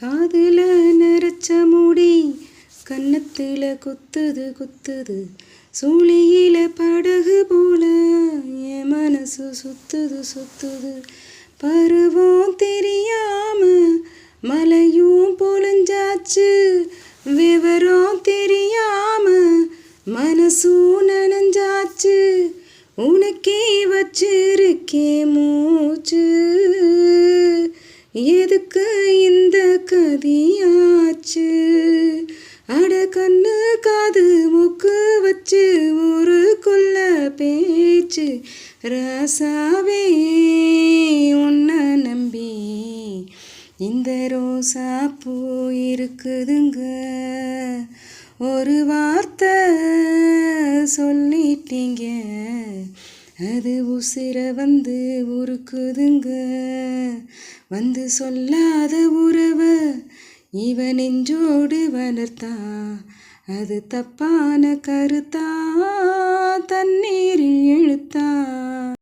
காதுல நரைச்ச முடி கன்னத்துல குத்துது குத்துது. சூழியில படகு போல என் மனசு சுத்துது சுத்துது. பருவம் தெரியாம மலையும் பொழிஞ்சாச்சு. விவரம் தெரியாம மனசும் நனைஞ்சாச்சு. உனக்கே வச்சிருக்கே மூ எதுக்கு இந்த கதியாச்சு? அட கண்ணு காது மூக்கு வச்சு ஊருக்குள்ள பேச்சு. ராசாவே உன்னை நம்பி இந்த ரோசா பூ இருக்குதுங்க. ஒரு வார்த்தை சொல்லிட்டீங்க. அது உசிர வந்து உருக்குதுங்க. வந்து சொல்லாத உறவ இவன் நெஞ்சோடு வளர்த்தான் அது தப்பான கருத்தா.